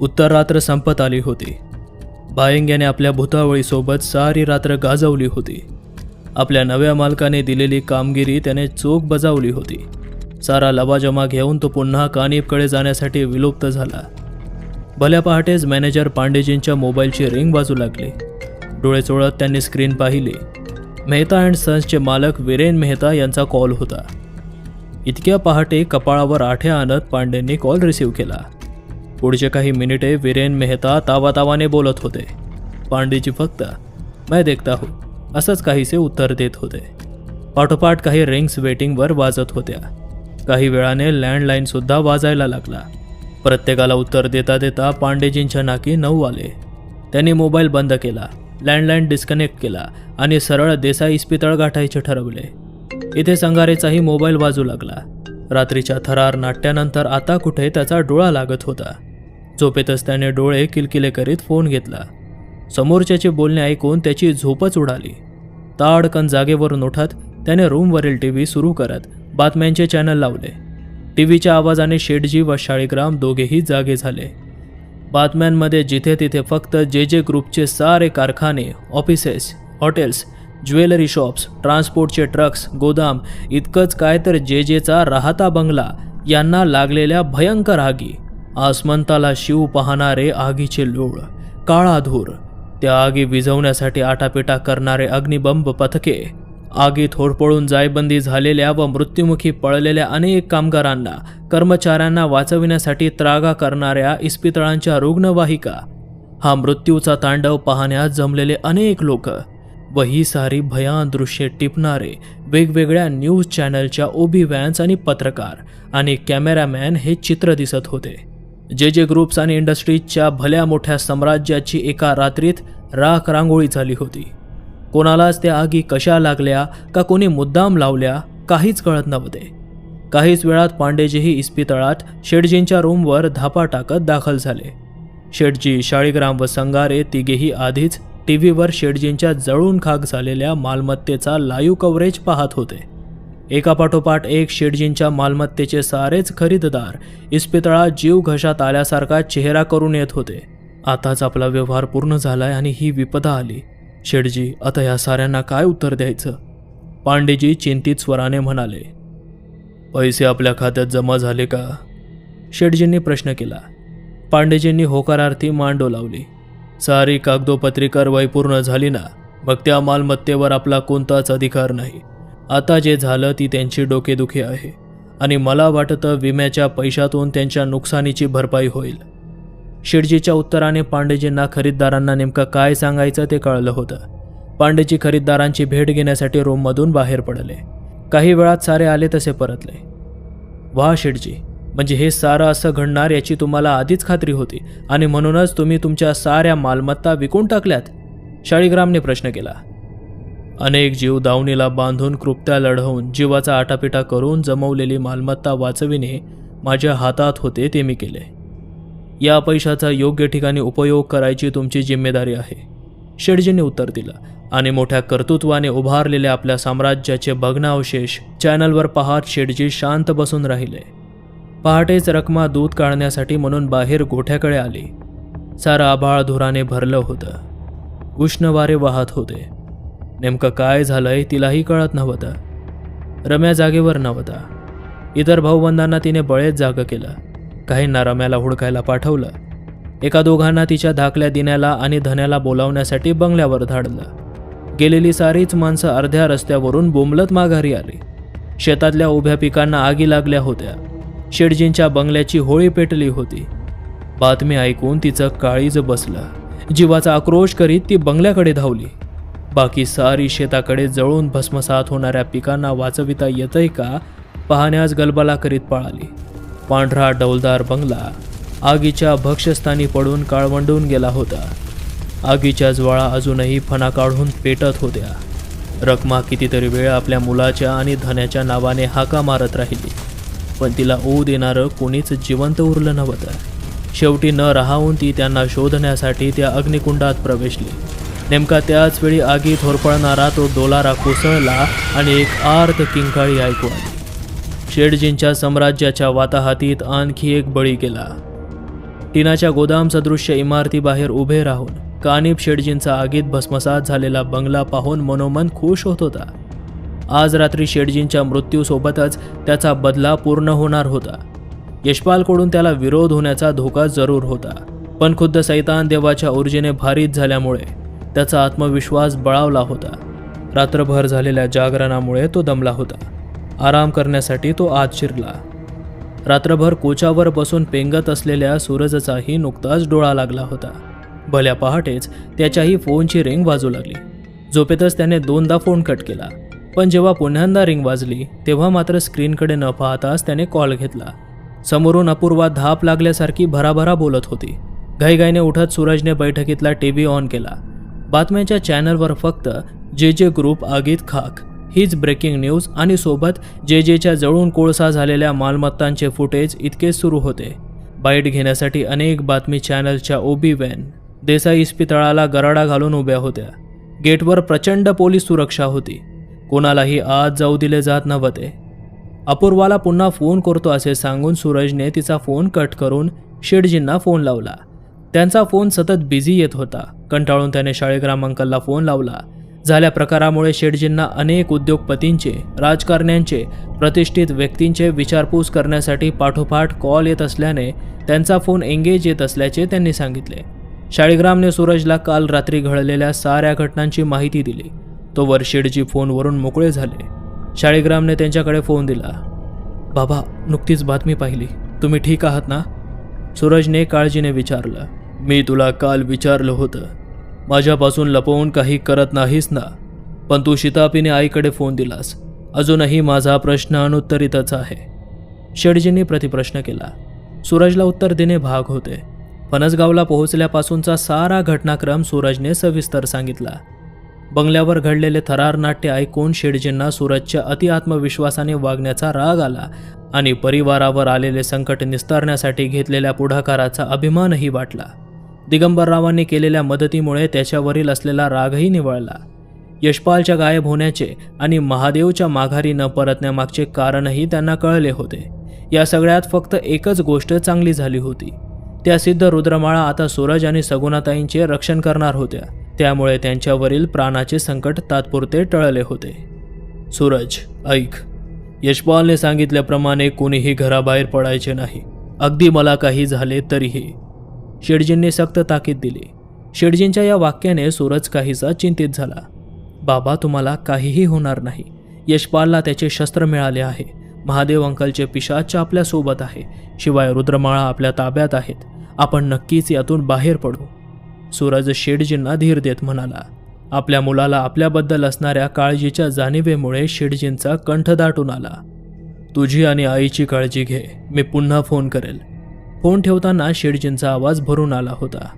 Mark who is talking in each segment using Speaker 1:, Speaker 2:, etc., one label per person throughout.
Speaker 1: उत्तर रात्र संपत आली होती. भायंग्याने आपल्या भुतावळीसोबत सारी रात्र गाजवली होती. आपल्या नव्या मालकाने दिलेली कामगिरी त्याने चोख बजावली होती. सारा लवाजमा घेऊन तो पुन्हा कानिपकडे जाण्यासाठी विलुप्त झाला. भल्या पहाटेच मॅनेजर पांडेजींच्या मोबाईलची रिंग वाजू लागली. डोळे चोळत त्यांनी स्क्रीन पाहिली. मेहता अँड सन्सचे मालक विरेन मेहता यांचा कॉल होता. इतक्या पहाटे कपाळावर आठ्या आणत पांडेंनी कॉल रिसीव्ह केला. पुढचे काही मिनिटे विरेन मेहता तावातावाने बोलत होते. पांडेजी फक्त मैं देखता हूँ असंच काहीसे उत्तर देत होते. पाठोपाठ काही रिंग्स वेटिंगवर वाजत होत्या. काही वेळाने लँडलाईनसुद्धा वाजायला लागला. प्रत्येकाला उत्तर देता देता पांडेजींच्या नाकी नऊ आले. त्यांनी मोबाईल बंद केला लँडलाईन डिस्कनेक्ट केला आणि सरळ देसाई इस्पितळ गाठायचे ठरवले. इथे संगारेचाही मोबाईल वाजू लागला. रात्रीच्या थरार नाट्यानंतर आता कुठे त्याचा डोळा लागत होता. झोपेतच त्याने डोळे किलकिले करीत फोन घेतला. समोरच्याचे बोलणे ऐकून त्याची झोपच उडाली. ताडकन जागेवरून उठत त्याने रूमवरील टी व्ही सुरू करत बातम्यांचे चॅनल लावले. टी व्हीच्या आवाजाने शेटजी व शाळीग्राम दोघेही जागे झाले. बातम्यांमध्ये जिथे तिथे फक्त जे जे ग्रुपचे सारे कारखाने ऑफिसेस हॉटेल्स ज्वेलरी शॉप्स ट्रान्सपोर्टचे ट्रक्स गोदाम इतकंच काय तर जे जेचा राहता बंगला यांना लागलेल्या भयंकर आगी आसमंताला शिव पाहणारे आगीचे लोळ काळा धूर त्या आगी विझवण्यासाठी आटापिटा करणारे अग्निबंब पथके आगीत होरपळून जायबंदी झालेल्या व मृत्युमुखी पळलेल्या अनेक कामगारांना कर्मचाऱ्यांना वाचविण्यासाठी त्रागा करणाऱ्या इस्पितळांच्या रुग्णवाहिका. हा मृत्यूचा तांडव पाहण्यास जमलेले अनेक लोक व ही सारी भयान दृश्ये टिपणारे वेगवेगळ्या न्यूज चॅनलच्या ओबी व्हॅन्स आणि पत्रकार आणि कॅमेरामॅन हे चित्र दिसत होते. जे जे ग्रुप्स आणि इंडस्ट्रीजच्या भल्या मोठ्या साम्राज्याची एका रात्रीत राख रांगोळी झाली होती. कोणालाच त्या आगी कशा लागल्या का कोणी मुद्दाम लावल्या काहीच कळत नव्हते. काहीच वेळात पांडेजीही इस्पितळात शेटजींच्या रूमवर धापा टाकत दाखल झाले. शेटजी शाळीग्राम व संगारे तिघेही आधीच टी व्हीवर शेटजींच्या जळून खाक झालेल्या मालमत्तेचा लाईव्ह कव्हरेज पाहत होते. एकापाठोपाठ एक शेटजींच्या मालमत्तेचे सारेच खरीददार इस्पितळात जीव घशात आल्यासारखा चेहरा करून येत होते. आताच आपला व्यवहार पूर्ण झालाय आणि ही विपदा आली. शेटजी आता या साऱ्यांना काय उत्तर द्यायचं? पांडेजी चिंतित स्वराने म्हणाले पैसे आपल्या खात्यात जमा झाले का? शेटजींनी प्रश्न केला. पांडेजींनी होकारार्थी मांडो डोलावली. सारी कागदोपत्री कारवाई पूर्ण झाली ना? मग त्या मालमत्तेवर आपला कोणताच अधिकार नाही. आता जे झालं ती त्यांची डोकेदुखी आहे. आणि मला वाटतं विम्याच्या पैशातून त्यांच्या नुकसानीची भरपाई होईल. शिर्जीच्या उत्तराने पांडेजींना खरीददारांना नेमकं काय सांगायचं ते कळलं होतं. पांडेजी खरीददारांची भेट घेण्यासाठी रूममधून बाहेर पडले. काही वेळात सारे आले तसे परतले. वा शिर्जी म्हणजे हे सारं असं घडणार याची तुम्हाला आधीच खात्री होती आणि म्हणूनच तुम्ही तुमच्या साऱ्या मालमत्ता विकून टाकल्यात? शाळीग्रामने प्रश्न केला. अनेक जीव दावणीला बांधून कृपत्या लढवून जीवाचा आटापिटा करून जमवलेली मालमत्ता वाचविणे माझ्या हातात होते ते मी केले. या पैशाचा योग्य ठिकाणी उपयोग करायची तुमची जिम्मेदारी आहे. शेडजींनी उत्तर दिलं आणि मोठ्या कर्तृत्वाने उभारलेल्या आपल्या साम्राज्याचे भग्नावशेष चॅनलवर पाहत शेडजी शांत बसून राहिले. पहाटेच रकमा दूध काढण्यासाठी म्हणून बाहेर गोठ्याकडे आली. सारं आभाळ धुराने भरलं होतं. उष्ण वारे वाहत होते. नेमकं काय झालंय तिलाही कळत नव्हतं. रम्या जागेवर नव्हता. इतर भाऊबंधांना तिने बळेच जागं केलं. काहींना रम्याला हुडकायला पाठवलं. एका दोघांना तिच्या धाकल्या दिन्याला आणि धन्याला बोलावण्यासाठी बंगल्यावर धाडलं. गेलेली सारीच माणसं अर्ध्या रस्त्यावरून बोंबलत माघारी आली. शेतातल्या उभ्या पिकांना आगी लागल्या होत्या. शेडजींच्या बंगल्याची होळी पेटली होती. बातमी ऐकून तिचं काळीज बसलं. जीवाचा आक्रोश करीत ती बंगल्याकडे धावली. बाकी सारी शेताकडे जळून भस्मसात होणाऱ्या पिकांना वाचविता येतंय का? पाहण्यास गलबला करीत पळाली. पांढरा डौलदार बंगला आगीच्या भक्ष्यस्थानी पडून काळवंडून गेला होता. आगीच्या ज्वाळा अजूनही फणा काढून पेटत होत्या. रकमा कितीतरी वेळ आपल्या मुलाच्या आणि धन्याच्या नावाने हाका मारत राहिली. पण तिला ऊ देणारं कोणीच जिवंत उरलं नव्हतं. शेवटी न राहावून ती त्यांना शोधण्यासाठी त्या अग्निकुंडात प्रवेशली. नेमका त्याच वेळी आगीत होरपळणारा तो डोलारा कोसळला आणि एक आर्त किंकाळी ऐकू आली शेडजींच्या साम्राज्याच्या वाताहातीत आणखी एक बळी गेला. टिनाच्या गोदाम सदृश्य इमारतीबाहेर उभे राहून कानिब शेडजींचा आगीत भस्मसात झालेला बंगला पाहून मनोमन खुश होत होता. आज रात्री शेडजींच्या मृत्यूसोबतच त्याचा बदला पूर्ण होणार होता. यशपालकडून त्याला विरोध होण्याचा धोका जरूर होता. पण खुद्द सैतान देवाच्या ऊर्जेने भारीत झाल्यामुळे त्याचा आत्मविश्वास बळावला होता. रात्रभर झालेल्या जागरणामुळे तो दमला होता. आराम करण्यासाठी तो आत शिरला. रात्रभर कोचावर बसून पेंगत असलेल्या सूरजचाही नुकताच डोळा लागला होता. भल्या पहाटेच त्याच्याही फोनची रिंग वाजू लागली. झोपेतच त्याने दोनदा फोन कट केला. पण जेव्हा पुन्ह्यांदा रिंग वाजली तेव्हा मात्र स्क्रीनकडे न पाहताच त्याने कॉल घेतला. समोरून अपूर्वा धाप लागल्यासारखी भराभरा बोलत होती. घाईघाईने उठत सूरजने बैठकीतला टी व्ही ऑन केला. बातम्यांच्या चॅनलवर फक्त जे जे ग्रुप आगीत खाक. हीच ब्रेकिंग न्यूज आणि सोबत जे जेच्या जळून कोळसा झालेल्या मालमत्तांचे फुटेज इतके सुरू होते. बाईट घेण्यासाठी अनेक बातमी चॅनलच्या ओबी वॅन देसाई इस्पितळाला गराडा घालून उभ्या होत्या. गेटवर प्रचंड पोलीस सुरक्षा होती. कोणालाही आत जाऊ दिले जात नव्हते. अपूर्वाला पुन्हा फोन करतो असे सांगून सूरजने तिचा फोन कट करून शेडजींना फोन लावला. त्यांचा फोन सतत बिझी येत होता. कंटाळून त्याने शाळेग्राम अंकलला फोन लावला. झाल्या प्रकारामुळे शेडजींना अनेक उद्योगपतींचे राजकारण्यांचे प्रतिष्ठित व्यक्तींचे विचारपूस करण्यासाठी पाठोपाठ कॉल येत असल्याने त्यांचा फोन एंगेज येत असल्याचे त्यांनी सांगितले. शाळीग्रामने सूरजला काल रात्री घडलेल्या साऱ्या घटनांची माहिती दिली. तोवर शेडजी फोनवरून मोकळे झाले. शाळीग्रामने त्यांच्याकडे फोन दिला. बाबा नुकतीच बातमी पाहिली. तुम्ही ठीक आहात ना? सूरजने काळजीने विचारलं. मी तुला काल विचारलं होतं. माझ्यापासून लपवून काही करत नाहीस ना. पण तू शितापीने आईकडे फोन दिलास. अजूनही माझा प्रश्न अनुत्तरितच आहे. शेडजींनी प्रतिप्रश्न केला. सूरजला उत्तर देणे भाग होते. फणसगावला पोहोचल्यापासूनचा सारा घटनाक्रम सूरजने सविस्तर सांगितला. बंगल्यावर घडलेले थरार नाट्य ऐकून शेडजींना सूरजच्या अतिआत्मविश्वासाने वागण्याचा राग आला आणि परिवारावर आलेले संकट निस्तारण्यासाठी घेतलेल्या पुढाकाराचा अभिमानही वाटला. दिगंबररावांनी केलेल्या मदतीमुळे त्याच्यावरील असलेला रागही निवळला. यशपालच्या गायब होण्याचे आणि महादेवच्या माघारी न परतण्यामागचे कारणही त्यांना कळले होते. या सगळ्यात फक्त एकच गोष्ट चांगली झाली होती. त्या सिद्ध रुद्रमाळा आता सूरज आणि सगुणाताईंचे रक्षण करणार होत्या. त्यामुळे त्यांच्यावरील प्राणाचे संकट तात्पुरते टळले होते. सूरज ऐक. यशपालने सांगितल्याप्रमाणे कोणीही घराबाहेर पडायचे नाही. अगदी मला काही झाले तरीही. शेडजींनी सक्त ताकीद दिली. शेडजींच्या या वाक्याने सूरज काहीसा चिंतित झाला. बाबा तुम्हाला काहीही होणार नाही. यशपालला त्याचे शस्त्र मिळाले आहे. महादेव अंकलचे पिशाच आपल्यासोबत आहे. शिवाय रुद्रमाळा आपल्या ताब्यात आहेत. आपण नक्कीच यातून बाहेर पडू. सूरज शेडजींना धीर देत म्हणाला आपल्या मुलाला आपल्याबद्दल असणाऱ्या काळजीच्या जाणीवेमुळे शेडजींचा कंठ दाटून आला. तुझी आणि आईची काळजी घे. मी पुन्हा फोन करेल. फोन ठेवताना शेडजींचा आवाज भरून आला होता.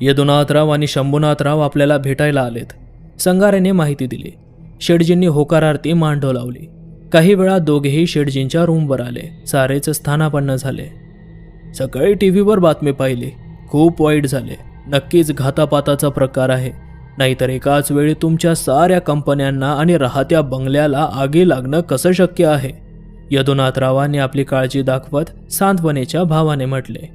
Speaker 1: यदुनाथराव आणि शंभुनाथराव आपल्याला भेटायला आलेत. संगारेने माहिती दिली. शेडजींनी होकारार्थी मांडव लावली. काही वेळा दोघेही शेडजींच्या रूमवर आले. सारेच स्थानापन्न झाले. सकाळी टी व्हीवर बातमी पाहिली. खूप वाईट झाले. नक्कीच घातापाताचा प्रकार आहे. नाहीतर एकाच वेळी तुमच्या साऱ्या कंपन्यांना आणि राहत्या बंगल्याला आगी लागणं कसं शक्य आहे? यदुनाथरावांनी आपली काळजी दाखवत सांत्वनेच्या भावाने म्हटले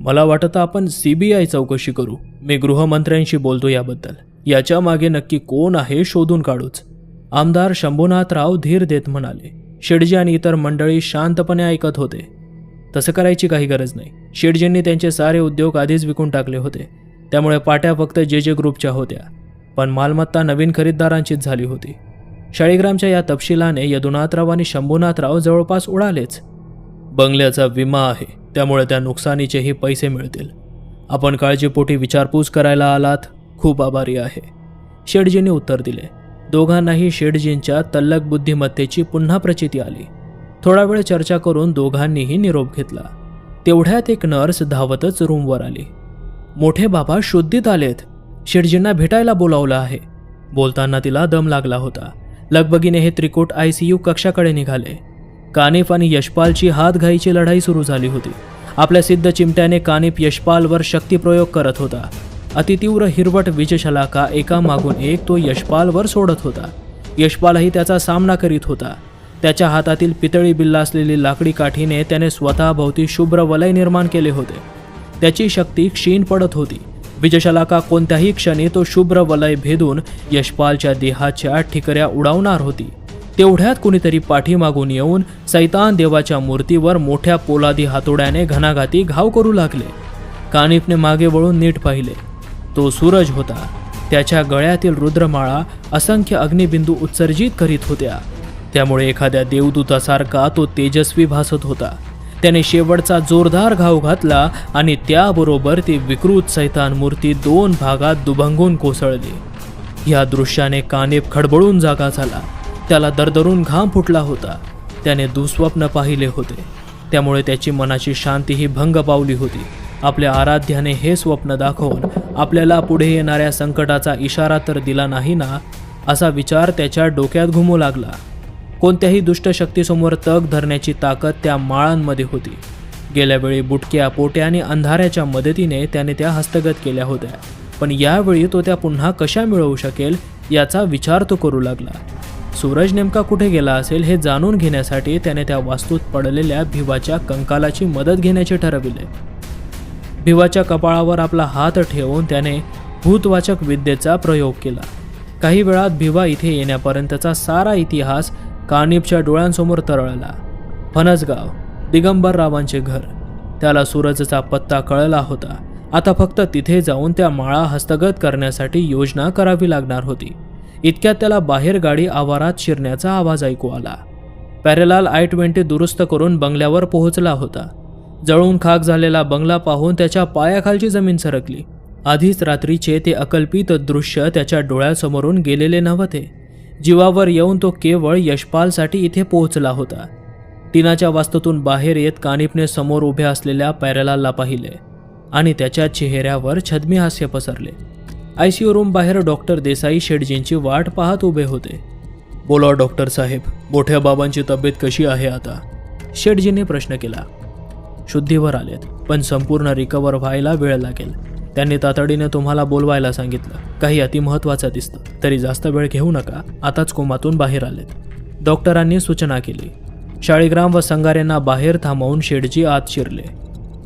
Speaker 1: मला वाटतं आपण सी बी आय चौकशी करू. मी गृहमंत्र्यांशी बोलतो याबद्दल. याच्या मागे नक्की कोण आहे शोधून काढूच. आमदार शंभूनाथराव धीर देत म्हणाले शेडजी आणि इतर मंडळी शांतपणे ऐकत होते. तसं करायची काही गरज नाही. शेडजींनी त्यांचे सारे उद्योग आधीच विकून टाकले होते. त्यामुळे पाट्या फक्त जे जे ग्रुपच्या होत्या. पण मालमत्ता नवीन खरीददारांचीच झाली होती. शाळीग्रामच्या या तपशिलाने यदुनाथराव आणि शंभूनाथराव जवळपास उडालेच. बंगल्याचा विमा आहे त्यामुळे त्या नुकसानीचेही पैसे मिळतील. आपण काळजीपोटी विचारपूस करायला आलात खूप आभारी आहे. शेडजींनी उत्तर दिले. दोघांनाही शेडजींच्या तल्लक बुद्धिमत्तेची पुन्हा प्रचिती आली. थोडा वेळ चर्चा करून दोघांनीही निरोप घेतला. तेवढ्यात एक नर्स धावतच रूमवर आली. मोठे बाबा शुद्धीत आलेत. शेडजींना भेटायला बोलावलं आहे. बोलताना तिला दम लागला होता. लगबगीने हे त्रिकोट आय सी यू कक्षाकडे निघाले. कानिफ आणि यशपालची हातघाईची लढाई सुरू झाली होती. आपल्या सिद्ध चिमट्याने कानिफ यशपालवर शक्तिप्रयोग करत होता. अतितीव्र हिरवट विजशलाका एका मागून एक तो यशपालवर सोडत होता. यशपालही त्याचा सामना करीत होता. त्याच्या हातातील पितळी बिल्ला असलेली लाकडी काठीने त्याने स्वतःभोवती शुभ्र वलय निर्माण केले होते. त्याची शक्ती क्षीण पडत होती. विजशलाका कोणत्याही क्षणी तो शुभ्र वलय भेदून यशपालच्या देहाच्या ठिकऱ्या उडावणार होती. तेवढ्यात कुणीतरी पाठीमागून येऊन सैतान देवाच्या मूर्तीवर मोठ्या पोलादी हातोड्याने घणाघाती घाव करू लागले. कानिफने मागे वळून नीट पाहिले. तो सूरज होता. त्याच्या गळ्यातील रुद्रमाळा असंख्य अग्निबिंदू उत्सर्जित करीत होत्या. त्यामुळे एखाद्या देवदूतासारखा तो तेजस्वी भासत होता. त्याने शेवटचा जोरदार घाव घातला आणि त्याबरोबर ती विकृत सैतान मूर्ती दोन भागात दुभंगून कोसळली. या दृश्याने कानेप खडबळून जागा झाला. त्याला दरदरून घाम फुटला होता. त्याने दुःस्वप्न पाहिले होते. त्यामुळे त्याची मनाची शांतीही भंग पावली होती. आपल्या आराध्याने हे स्वप्न दाखवून आपल्याला पुढे येणाऱ्या संकटाचा इशारा तर दिला नाही ना असा विचार त्याच्या डोक्यात घुमू लागला. कोणत्याही दुष्ट शक्तीसमोर तग धरण्याची ताकद त्या माळांमध्ये होती. गेल्यावेळी बुटक्या पोट्या आणि अंधाऱ्याच्या मदतीने त्याने त्या हस्तगत केल्या होत्या. पण यावेळी तो त्या पुन्हा कशा मिळवू शकेल याचा विचार तो करू लागला. सूरज नेमका कुठे गेला असेल हे जाणून घेण्यासाठी त्याने त्या वास्तूत पडलेल्या भिवाच्या कंकालाची मदत घेण्याचे ठरविले. भिवाच्या कपाळावर आपला हात ठेवून त्याने भूतवाचक विद्येचा प्रयोग केला. काही वेळात भिवा इथे येण्यापर्यंतचा सारा इतिहास कानिपच्या डोळ्यांसमोर तरळला. फणसगाव दिगंबररावांचे घर. त्याला सूरजचा पत्ता कळला होता. आता फक्त तिथे जाऊन त्या माळा हस्तगत करण्यासाठी योजना करावी लागणार होती. इतक्यात त्याला बाहेर गाडी आवारात शिरण्याचा आवाज ऐकू आला. पॅरेलाल आय ट्वेंटी दुरुस्त करून बंगल्यावर पोहोचला होता. जळून खाक झालेला बंगला पाहून त्याच्या पायाखालची जमीन सरकली. आधीच रात्रीचे ते अकल्पित दृश्य त्याच्या डोळ्यासमोरून गेलेले नव्हते. जीवावर येऊन तो केवळ यशपालसाठी इथे पोहोचला होता. टिनाच्या वास्तूतून बाहेर येत कानिपने समोर उभ्या असलेल्या पॅरेलालला पाहिले आणि त्याच्या चेहऱ्यावर छदमी हास्य पसरले. आय रूम बाहेर डॉक्टर देसाई शेटजींची वाट पाहत उभे होते. बोला डॉक्टर साहेब मोठ्या बाबांची तब्येत कशी आहे आता? शेटजींनी प्रश्न केला. शुद्धीवर आलेत पण संपूर्ण रिकवर व्हायला वेळ लागेल. त्यांनी तातडीने तुम्हाला बोलवायला सांगितलं. काही अतिमहत्वाचं दिसतं. तरी जास्त वेळ घेऊ नका. आताच कोमातून बाहेर आलेत. डॉक्टरांनी सूचना केली. शाळीग्राम व संगारेंना बाहेर थांबवून शेडजी आत शिरले.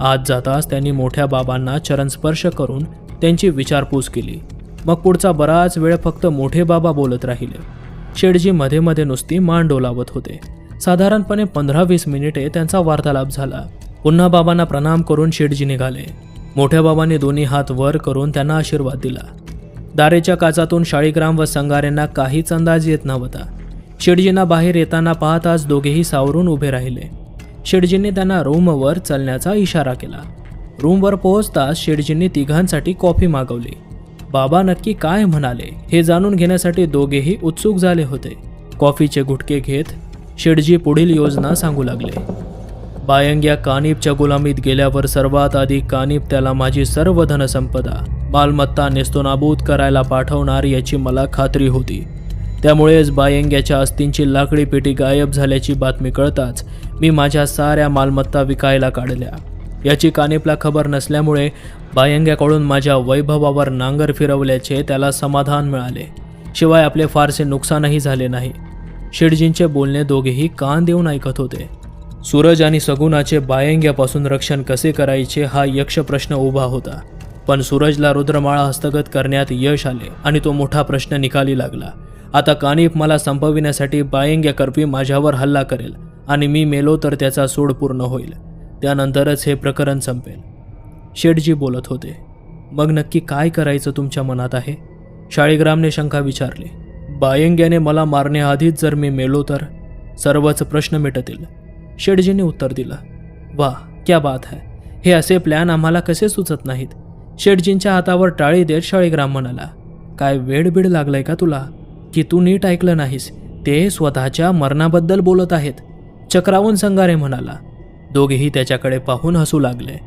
Speaker 1: आत जाताच त्यांनी मोठ्या बाबांना चरणस्पर्श करून त्यांची विचारपूस केली. मग पुढचा बराच वेळ फक्त मोठे बाबा बोलत राहिले. शेडजी मध्ये मध्ये नुसती मान डोलावत होते. साधारणपणे पंधरा वीस मिनिटे त्यांचा वार्तालाप झाला. पुन्हा बाबांना प्रणाम करून शेडजी निघाले. मोठ्या बाबांनी दोन्ही हात वर करून त्यांना आशीर्वाद दिला. दारेच्या काचातून शाळीग्राम व संगारेंना काहीच अंदाज येत नव्हता. शेडजींना बाहेर येताना पाहताच दोघेही सावरून उभे राहिले. शेडजींनी त्यांना रूमवर चलण्याचा इशारा केला. रूमवर पोहोचताच शेडजींनी तिघांसाठी कॉफी मागवली. बाबा नक्की काय म्हणाले हे जाणून घेण्यासाठी दोघेही उत्सुक झाले होते. कॉफीचे गुटके घेत शेडजी पुढील योजना सांगू लागले. बायंग या कानिपच्या गुलामीत गेल्यावर सर्वात आधी कानिप त्याला माझी सर्व धनसंपदा मालमत्ता नेस्तोनाबूत करायला पाठवणार याची मला खात्री होती. त्यामुळेच बायंग्याच्या अस्थींची लाकडी पेटी गायब झाल्याची बातमी कळताच मी माझ्या साऱ्या मालमत्ता विकायला काढल्या. याची कानिपला खबर नसल्यामुळे बायंग्याकडून माझ्या वैभवावर नांगर फिरवल्याचे त्याला समाधान मिळाले. शिवाय आपले फारसे नुकसानही झाले नाही. शेडजींचे बोलणे दोघेही कान देऊन ऐकत होते. सूरज आणि सगुणाचे बायंग्यापासून रक्षण कसे करायचे हा यक्ष प्रश्न उभा होता. पण सूरजला रुद्रमाळा हस्तगत करण्यात यश आले आणि तो मोठा प्रश्न निकाली लागला. आता कानिप मला संपविण्यासाठी बायंग्याकर्पी माझ्यावर हल्ला करेल आणि मी मेलो तर त्याचा सोड पूर्ण होईल. त्यानंतरच हे प्रकरण संपेल. शेठजी बोलत होते. मग नक्की काय करायचं तुमच्या मनात आहे? शाळीग्रामने शंका विचारली. बायंग्याने मला मारण्याआधीच जर मी मेलो तर? सर्वच प्रश्न मिटतील. शेठजीने उत्तर दिलं वा क्या बात है. हे असे प्लॅन आम्हाला कसे सुचत नाहीत? शेटजींच्या हातावर टाळी देत शाळीग्राम म्हणाला काय वेडबीड लागलंय का तुला? की तू नीट ऐकलं नाहीस? ते स्वतःच्या मरणाबद्दल बोलत आहेत. चक्रावून संगारे म्हणाला दोघेही त्याच्याकडे पाहून हसू लागले.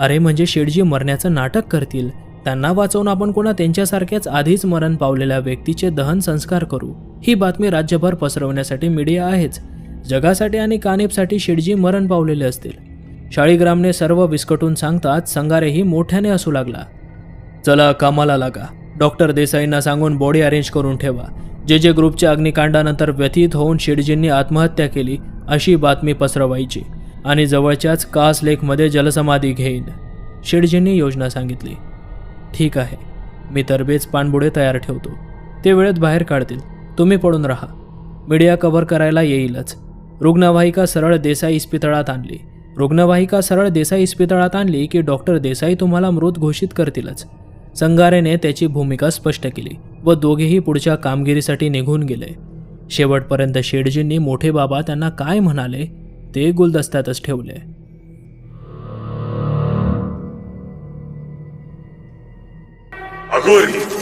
Speaker 1: अरे म्हणजे शेटजी मरण्याचं नाटक करतील? त्यांना वाचवून आपण कोणा त्यांच्यासारख्याच आधीच मरण पावलेल्या व्यक्तीचे दहन संस्कार करू? ही बातमी राज्यभर पसरवण्यासाठी मीडिया आहेच. जगासाठी आणि कानिपसाठी शिडजी मरण पावलेले असतील. शाळीग्रामने सर्व विस्कटून सांगतात संगारेही मोठ्याने असू लागला. चला कामाला लागा. डॉक्टर देसाईंना सांगून बॉडी अरेंज करून ठेवा. जे जे ग्रुपच्या अग्निकांडानंतर व्यथित होऊन शेडजींनी आत्महत्या केली अशी बातमी पसरवायची. आणि जवळच्याच कास लेकमध्ये जलसमाधी घेईन. शेडजींनी योजना सांगितली. ठीक आहे. मी तरबेज पाणबुडे तयार ठेवतो. ते वेळेत बाहेर काढतील. तुम्ही पडून राहा. मीडिया कव्हर करायला येईलच. रुग्णवाहिका सरळ देसाई इस्पितळात आणली. रुग्णवाहिका सरळ देसाई इस्पितळात आणली की डॉक्टर देसाई तुम्हाला मृत घोषित करतीलच. संगारेने त्याची भूमिका स्पष्ट केली व दोघेही पुढच्या कामगिरीसाठी निघून गेले. शेवटपर्यंत शेडजींनी मोठे बाबा त्यांना काय म्हणाले ते गुलदस्त्यातच ठेवले.
Speaker 2: अघोरी.